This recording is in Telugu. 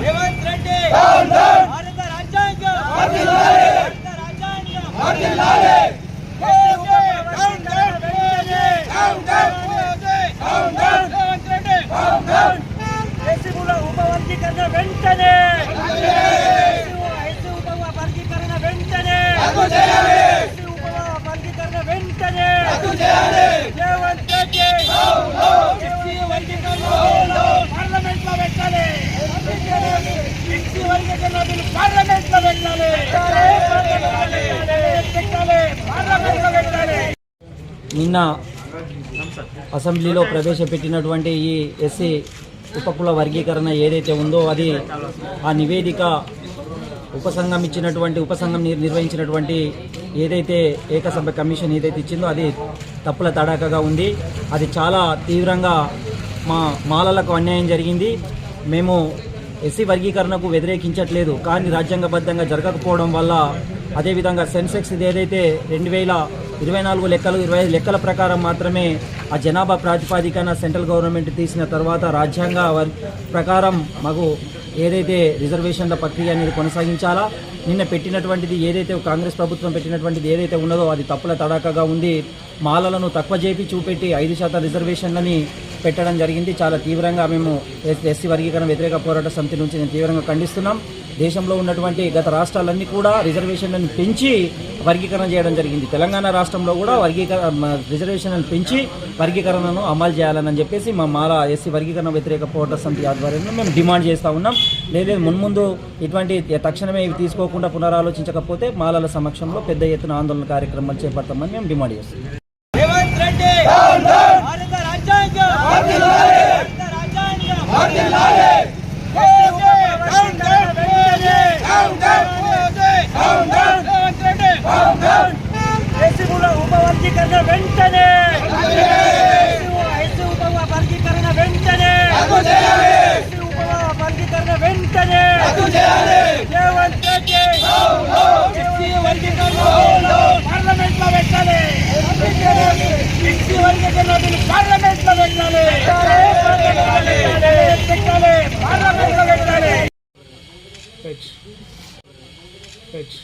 రేవంత్ రెడ్డి! భారత రాజ్యాంగం! భారత రాజ్యాంగం! వెంటనే! వర్గీకరణ వెంటనే రేవంత్ రెడ్డి ఎస్సీ వర్గీకరణ పార్లమెంట్లో పెట్టాలి ఎస్సీ పార్లమెంట్లో పెట్టాలి. పార్లమెంట్లో పెట్టాలి నిన్న అసెంబ్లీలో ప్రవేశపెట్టినటువంటి ఈ ఎస్సీ ఉపకుల వర్గీకరణ ఏదైతే ఉందో అది ఆ నివేదిక ఉపసంఘం ఇచ్చినటువంటి ఉపసంఘం నిర్వహించినటువంటి ఏదైతే ఏకసభ కమిషన్ ఏదైతే ఇచ్చిందో అది తప్పుల తడాకగా ఉంది. అది చాలా తీవ్రంగా మా మాలలకు అన్యాయం జరిగింది. మేము ఎస్సీ వర్గీకరణకు వ్యతిరేకించట్లేదు. కానీ రాజ్యాంగబద్ధంగా జరగకపోవడం వల్ల అదేవిధంగా సెన్సెక్స్ ఇది ఏదైతే రెండు వేల ఇరవై నాలుగు లెక్కలు ఇరవై ఐదు లెక్కల ప్రకారం మాత్రమే ఆ జనాభా ప్రాతిపాదికన సెంట్రల్ గవర్నమెంట్ తీసిన తర్వాత రాజ్యాంగ ప్రకారం మాకు ఏదైతే రిజర్వేషన్ల ప్రక్రియ అనేది కొనసాగించాలా నిన్న పెట్టినటువంటిది ఏదైతే కాంగ్రెస్ ప్రభుత్వం పెట్టినటువంటిది ఏదైతే ఉన్నదో అది తప్పుల తడాకగా ఉంది. మాలలను తక్కువ చేపి చూపెట్టి ఐదు శాతం రిజర్వేషన్లని పెట్టడం జరిగింది. చాలా తీవ్రంగా మేము ఎస్- ఎస్సీ వర్గీకరణ వ్యతిరేక పోరాట సమితి నుంచి నేను తీవ్రంగా ఖండిస్తున్నాం. దేశంలో ఉన్నటువంటి గత రాష్ట్రాలన్నీ కూడా రిజర్వేషన్లను పెంచి వర్గీకరణ చేయడం జరిగింది. తెలంగాణ రాష్ట్రంలో కూడా వర్గీకరణ రిజర్వేషన్లను పెంచి వర్గీకరణను అమలు చేయాలని చెప్పేసి మా మాల ఎస్సీ వర్గీకరణ వ్యతిరేక పోరాట సమితి ఆధ్వర్యంలో మేము డిమాండ్ చేస్తూ ఉన్నాం. లేదు మున్ముందు ఇటువంటి తక్షణమే ఇవి తీసుకోకుండా పునరాలోచించకపోతే మాలల సమక్షంలో పెద్ద ఎత్తున ఆందోళన కార్యక్రమాలు చేపడతామని మేము డిమాండ్ చేస్తున్నాం. ఉపవర్గీకరణ వెంటనే ఉపవర్గీకరణ వెంటనే ఉపవర్గీకరణ వెంటనే రేవంత్ రెడ్డి పార్లమెంట్ లో పెట్టాలి పార్లమెంట్ లో పెట్టాలి ரைட் ரைட்